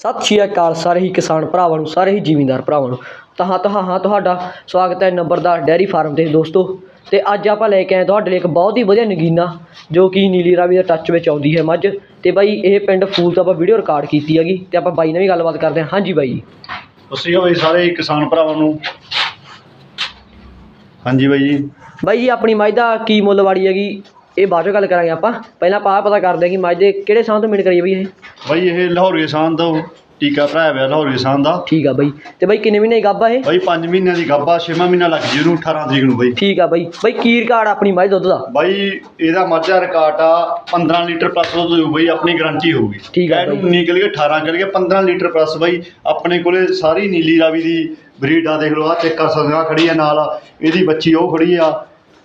ਸਤਿ ਸ਼੍ਰੀ ਅਕਾਲ ਸਾਰੇ ਹੀ ਕਿਸਾਨ ਭਰਾਵਾਂ ਨੂੰ ਸਾਰੇ ਹੀ ਜ਼ਿਮੀਂਦਾਰ ਭਰਾਵਾਂ ਨੂੰ। ਤਹਾਂ ਤਹਾਂ ਹਾਂ ਤੁਹਾਡਾ ਸਵਾਗਤ ਹੈ ਨੰਬਰਦਾਰ ਡੈਰੀ ਫਾਰਮ ਤੇ ਦੋਸਤੋ। ਤੇ ਅੱਜ ਆਪਾਂ ਲੈ ਕੇ ਆਏ ਤੁਹਾਡੇ ਲਈ ਇੱਕ ਬਹੁਤ ਹੀ ਵਧੀਆ ਨਗੀਨਾ ਜੋ ਕਿ ਨੀਲੀ ਰਾਵੀ ਦੇ ਟੱਚ ਵਿੱਚ ਆਉਂਦੀ ਹੈ ਮੱਝ। ਤੇ ਬਾਈ ਇਹ ਪਿੰਡ ਫੂਲ ਤੋਂ ਆਪਾਂ ਵੀਡੀਓ ਰਿਕਾਰਡ ਕੀਤੀ ਹੈਗੀ ਤੇ ਆਪਾਂ ਬਾਈ ਨਾਲ ਵੀ ਗੱਲਬਾਤ ਕਰਦੇ ਹਾਂ। ਹਾਂਜੀ ਬਾਈ। ਅਕਾਲ ਜੀ ਸਾਰੇ ਕਿਸਾਨ ਭਰਾਵਾਂ ਨੂੰ। ਹਾਂਜੀ ਬਾਈ ਜੀ। ਬਾਈ ਜੀ ਆਪਣੀ ਮੱਝ ਦਾ ਕੀ ਮੁੱਲ ਵਾੜੀ ਹੈਗੀ? ਇਹ ਬਾਅਦ ਚੋਂ ਗੱਲ ਕਰਾਂਗੇ ਆਪਾਂ। ਪਹਿਲਾਂ ਆਪਾਂ ਆਹ ਪਤਾ ਕਰਦੇ ਹਾਂ ਕਿ ਮੱਝ ਦੇ ਕਿਹੜੇ ਸਾਂ ਤੋਂ ਕਰੀਏ ਬਾਈ ਇਹ। ਬਾਈ ਇਹ ਲਾਹੌਰੀ ਕਿਸਾਨ ਤੋਂ ਟੀਕਾ ਭਰਾਇਆ ਹੋਇਆ ਲਾਹੌਰੀ ਕਿਸਾਨ ਦਾ। ਠੀਕ ਆ ਬਾਈ। ਤੇ ਬਾਈ ਕਿੰਨੇ ਮਹੀਨੇ ਦੀ ਗੱਭ ਆ ਇਹ? ਬਾਈ 5 ਮਹੀਨਿਆਂ ਦੀ ਗੱਭਾ 6ਵਾਂ ਮਹੀਨਾ ਲੱਗ ਜੀ ਉਹਨੂੰ 18 ਤਰੀਕ ਨੂੰ ਬਾਈ। ਠੀਕ ਆ ਬਾਈ। ਬਾਈ ਕੀ ਰਿਕਾਰਡ ਆਪਣੀ ਮੱਝ ਦੁੱਧ ਦਾ। ਬਾਈ ਇਹਦਾ ਮੱਝਾ ਰਿਕਾਰਡ ਆ 15 ਲੀਟਰ ਪਲੱਸ ਦੁੱਧ ਦਿਓ ਬਾਈ ਆਪਣੀ ਗਾਰੰਟੀ ਹੋਊਗੀ। ਠੀਕ ਆ ਇਹਨੂੰ ਬਾਈ। ਨਿਕਲ ਕੇ 18 ਕਰ ਗਿਆ 15 ਲੀਟਰ ਪਲੱਸ ਬਾਈ ਆਪਣੇ ਕੋਲੇ ਸਾਰੀ ਨੀਲੀ ਰਾਵੀ ਦੀ ਬਰੀਡ ਆ ਦੇਖ ਲਓ ਆ ਚੈੱਕ ਕਰ ਸਕਦੇ ਹੋ ਆਹ ਖੜੀ ਆ ਨਾਲ ਇਹਦੀ ਬੱਚੀ ਉਹ ਖੜੀ ਆ।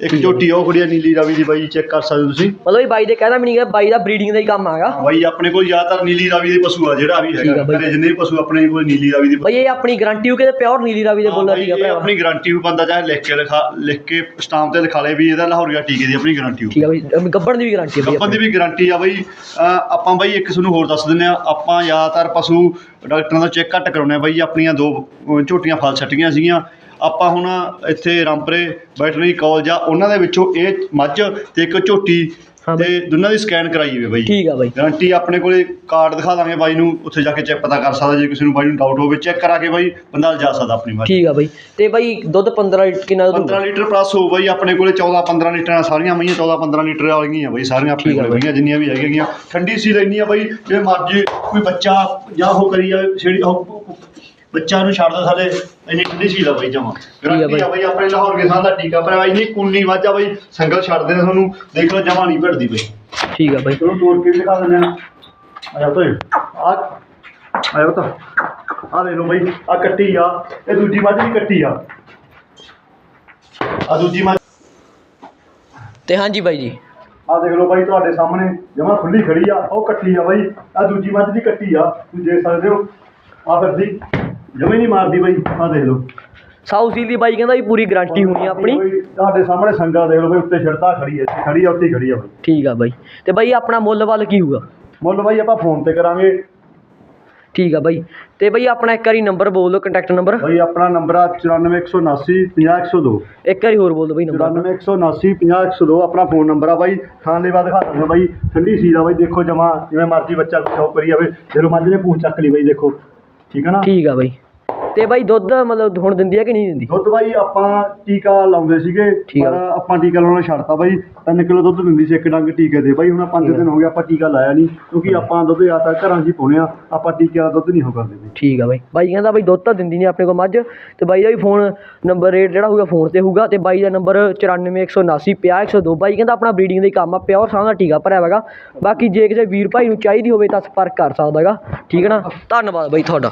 ਇੱਕ ਝੋਟੀ ਉਹ ਖੜੀ ਆ ਨੀਲੀ ਰਾਵੀ ਦੀ ਬਾਈ ਚੈੱਕ ਕਰ ਸਕਦੇ ਹੋ ਤੁਸੀਂ। ਮਤਲਬ ਇਹ ਬਾਈ ਦੇ ਕਹਿੰਦਾ ਵੀ ਨਹੀਂ ਬਾਈ ਦਾ ਬਰੀਡਿੰਗ ਦਾ ਹੀ ਕੰਮ ਆਗਾ ਬਾਈ ਆਪਣੇ ਕੋਲ ਜ਼ਿਆਦਾਤਰ ਨੀਲੀ ਰਾਵੀ ਦੇ ਪਸ਼ੂ ਆ ਜਿਹੜਾ ਵੀ ਹੈਗਾ। ਬਾਈ। ਘਰੇ ਜਿੰਨੇ ਵੀ ਪਸ਼ੂ ਆਪਣੇ ਕੋਲ ਨੀਲੀ ਰਾਵੀ ਦੇ ਬਈ ਇਹ ਆਪਣੀ ਗਾਰੰਟੀ ਹੋ ਕੇ ਪਿਓਰ ਨੀਲੀ ਰਾਵੀ ਦੇ ਹਾਂ ਬੋਲਦਾ ਬਾਈ, ਠੀਕ ਆ ਇਹ ਭਰਾ ਆਪਣੀ ਗਾਰੰਟੀ ਵੀ ਬੰਦਾ ਚਾਹੇ ਲਿਖ ਕੇ ਲਿਖਾ ਲਿਖ ਕੇ ਸਟਾਂਪ ਤੇ ਲਿਖਾ ਲੇ ਵੀ ਇਹਦਾ ਲਾਹੌਰੀਆ ਟੀਕੇ ਦੀ ਆਪਣੀ ਗਾਰੰਟੀ ਹੋ ਠੀਕ ਆ ਬਈ ਗੱਬੜ ਦੀ ਵੀ ਗਾਰੰਟੀ ਹੈ ਬਈ ਕੱਪਾਂ ਦੀ ਵੀ ਗਾਰੰਟੀ ਆ ਬਾਈ। ਅਹ ਆਪਾਂ ਬਾਈ ਇੱਕ ਤੁਹਾਨੂੰ ਹੋਰ ਦੱਸ ਦਿੰਦੇ ਆ ਆਪਾਂ ਜ਼ਿਆਦਾਤਰ ਪਸ਼ੂ ਡਾਕਟਰਾਂ ਦਾ ਚੈੱਕ ਘੱਟ ਕਰਾਉਂਦੇ ਆ ਬਾਈ ਆਪਣੀਆਂ ਦੋ ਅਹ, ਝੋਟੀਆਂ ਫਲ ਛੱਟੀਆਂ ਸੀਗੀਆਂ। ਆਪਾਂ ਹੁਣ ਇੱਥੇ ਰਾਮਪੁਰੇ ਵੈਟਰਨਰੀ ਕਾਲਜ ਆ ਉਹਨਾਂ ਦੇ ਵਿੱਚੋਂ ਇਹ ਮੱਝ ਤੇ ਇੱਕ ਝੋਟੀ ਹਾਂ ਤੇ ਦੋਨਾਂ ਦੀ ਸਕੈਨ ਕਰਾਈ ਹੋਈ ਬਾਈ। ਠੀਕ ਆ ਬਾਈ। ਗਾਰੰਟੀ ਆਪਣੇ ਕੋਲੇ ਕਾਰਡ ਦਿਖਾ ਦਾਂਗੇ ਬਾਈ ਨੂੰ ਉੱਥੇ ਜਾ ਕੇ ਚੈੱਕ ਪਤਾ ਕਰ ਸਕਦਾ ਜੇ ਕਿਸੇ ਨੂੰ ਬਾਈ ਨੂੰ ਡਾਊਟ ਹੋਵੇ ਚੈੱਕ ਕਰਾ ਕੇ ਬਾਈ ਬੰਦਾ ਜਾ ਸਕਦਾ ਆਪਣੀ ਮਰਜ਼ੀ। ਠੀਕ ਆ ਬਾਈ। ਤੇ ਬਾਈ ਦੁੱਧ 15 ਲੀਟਰ ਕਿੰਨਾ ਦੁੱਧ 15 ਲੀਟਰ ਪਲੱਸ ਹੋ ਬਾਈ ਆਪਣੇ ਕੋਲੇ 14 15 ਲੀਟਰ ਨਾਲ ਸਾਰੀਆਂ ਮਈਆਂ 14 15 ਲੀਟਰ ਵਾਲੀਆਂ ਬਾਈ ਸਾਰੀਆਂ ਆਪਣੇ ਠੀਕ ਆ ਕੋਲੇ ਬਾਈ। ਮਈਆਂ ਜਿੰਨੀਆਂ ਵੀ ਹੈਗੀਆਂ। ਠੰਡੀ ਸੀ ਲੈਣੀ ਆ ਬਾਈ ਜੇ ਮਰਜ਼ੀ ਕੋਈ ਬੱਚਾ ਜਾਂ ਉਹ ਕਰੀ ਜਾਵੇ ਛੇੜੀ ਉਹ ਬੱਚਾ ਨੂੰ ਛੱਡ ਦੋ ਸਾਡੇ ਇੰਨੀ ਠੰਡੀ ਸੀ ਲਾ ਬਾਈ ਜਮਾ। ਗਰੰਟੀ। ਆ ਬਾਈ। ਆਪਣੇ ਲਾਹੌਰ ਕੇ ਸਾਹ ਦਾ ਟੀਕਾ ਪਰ ਇੰਨੀ ਕੁੰਨੀ ਵਾਜਾ ਬਾਈ ਸੰਗਲ ਛੱਡਦੇ ਨੇ ਤੁਹਾਨੂੰ ਦੇਖ ਲਓ ਜਮਾ ਨਹੀਂ ਭੜਦੀ ਬਾਈ। ਠੀਕ ਆ ਬਾਈ। ਚਲੋ ਤੋੜ ਕੇ ਦਿਖਾ ਦਿੰਦੇ ਆ? ਆਇਆ ਤੋਏ ਆ ਆਇਆ ਤਾਂ ਆ ਲੈ ਲਓ ਬਾਈ ਆ ਕੱਟੀ ਆ ਇਹ ਦੂਜੀ ਮੱਝ ਦੀ ਕੱਟੀ ਆ। ਆ ਦੂਜੀ ਮੱਝ। ਤੇ ਹਾਂਜੀ ਬਾਈ ਜੀ। ਆ ਦੇਖ ਲਓ ਬਾਈ ਤੁਹਾਡੇ ਸਾਹਮਣੇ ਜਮਾ ਖੁੱਲੀ ਖੜੀ ਆ ਉਹ ਕੱਟੀ ਆ ਬਾਈ। ਆ ਦੂਜੀ ਮੱਝ ਦੀ ਕੱਟੀ ਆ ਤੁਸੀਂ ਦੇਖ ਸਕਦੇ ਹੋ। ਆ ਫਿਰਦੀ। ਜਮੇ ਨਹੀਂ ਮਾਰਦੀ ਬਾਈ ਆ ਦੇਖ ਲਓ। ਸਾਊਥ ਸੀਲ ਦੀ ਬਾਈ ਕਹਿੰਦਾ ਵੀ ਪੂਰੀ ਗਾਰੰਟੀ ਹੋਣੀ ਆ ਆਪਣੀ। ਤੁਹਾਡੇ ਸਾਹਮਣੇ ਸੰਗਾ ਦੇਖ ਲਓ ਬਾਈ ਉੱਤੇ ਛੜਤਾ ਖੜੀ ਹੈ ਇੱਥੇ ਖੜੀ ਆ ਉੱਤੇ ਹੀ ਖੜੀ ਆ ਬਾਈ। ਠੀਕ ਆ ਬਾਈ। ਤੇ ਬਾਈ ਆਪਣਾ ਮੁੱਲ ਵੱਲ ਕੀ ਹੋਊਗਾ? ਮੁੱਲ ਬਾਈ ਆਪਾਂ ਫੋਨ ਤੇ ਕਰਾਂਗੇ। ਠੀਕ ਆ ਬਾਈ। ਤੇ ਬਾਈ ਆਪਣਾ ਇੱਕ ਵਾਰੀ ਨੰਬਰ ਬੋਲ ਦਿਓ ਕੰਟੈਕਟ ਨੰਬਰ। ਬਾਈ ਆਪਣਾ ਨੰਬਰ ਆ 94179 50102 ਇੱਕ ਵਾਰੀ ਹੋਰ ਬੋਲ ਦਿਓ ਬਾਈ ਨੰਬਰ 94179 50102 ਆਪਣਾ ਫੋਨ ਨੰਬਰ ਆ ਬਾਈ। ਖਾਣ ਦੇ ਬਾਅਦ ਦਿਖਾ ਦਿੰਦੇ ਬਾਈ ਠੰਡੀ ਸੀ ਦਾ ਬਾਈ ਦੇਖੋ ਜਮਾ ਜਿਵੇਂ ਮਰਜ਼ੀ ਬੱਚਾ ਸ਼ੌਕ ਕਰੀ ਜਾਵੇ। ਜਦੋਂ ਮੱਝ ਨੇ ਪੂਛ ਚੱਕ ਲਈ ਬਾਈ ਦੇਖੋ। ਠੀਕ ਹੈ ਨਾ? ਠੀਕ ਆ ਬਾਈ। ਤੇ ਬਾਈ ਦੁੱਧ ਮਤਲਬ ਹੁਣ ਦਿੰਦੀ ਆ ਕਿ ਨਹੀਂ ਦਿੰਦੀ? ਦੁੱਧ ਬਾਈ ਆਪਾਂ ਟੀਕਾ ਲਾਉਂਦੇ ਸੀਗੇ ਠੀਕ ਆ। ਪਰ ਆਪਾਂ ਟੀਕਾ ਲਾਉਣਾ ਛੱਡਤਾ ਬਾਈ। 3 ਕਿਲੋ ਦੁੱਧ ਦਿੰਦੀ ਸੀ ਇੱਕ ਡੰਗ ਟੀਕੇ ਦੇ। ਬਾਈ ਹੁਣ 5 ਠੀਕ ਆ। ਦਿਨ ਹੋ ਗਏ ਆਪਾਂ ਟੀਕਾ ਲਾਇਆ ਨਹੀਂ ਕਿਉਂਕਿ ਆਪਾਂ ਦੁੱਧ ਜਾਂ ਤਾਂ ਘਰਾਂ 'ਚ ਹੀ ਪਾਉਂਦੇ ਆ ਆਪਾਂ ਟੀਕੇ ਵਾਲਾ ਦੁੱਧ ਨਹੀਂ ਹੋ ਕਰਦੇ ਬਾਈ। ਠੀਕ ਆ ਬਾਈ। ਬਾਈ ਕਹਿੰਦਾ ਬਾਈ ਦੁੱਧ ਤਾਂ ਦਿੰਦੀ ਨਹੀਂ ਆਪਣੇ ਕੋਲ ਮੱਝ ਤੇ ਬਾਈ ਦਾ ਵੀ ਫੋਨ ਨੰਬਰ ਰੇਟ ਜਿਹੜਾ ਹੋਊਗਾ ਫੋਨ ਤੇ ਹੋਊਗਾ ਤੇ ਬਾਈ ਦਾ ਨੰਬਰ 94179 50102 ਬਾਈ ਕਹਿੰਦਾ ਆਪਣਾ ਬਰੀਡਿੰਗ ਦਾ ਹੀ ਕੰਮ ਆ ਪਿਓਰ ਸਾਂ ਦਾ ਟੀਕਾ ਭਰਿਆ ਹੈਗਾ ਬਾਕੀ ਜੇ ਕਿਸੇ ਵੀਰ ਭਾਈ ਨੂੰ ਚਾਹੀਦੀ ਹੋਵੇ ਤਾਂ ਸੰਪਰਕ ਕਰ ਸਕਦਾ ਹੈਗਾ। ਠੀਕ ਹੈ ਨਾ? ਧੰਨਵਾਦ ਬਾਈ ਤੁਹਾਡਾ।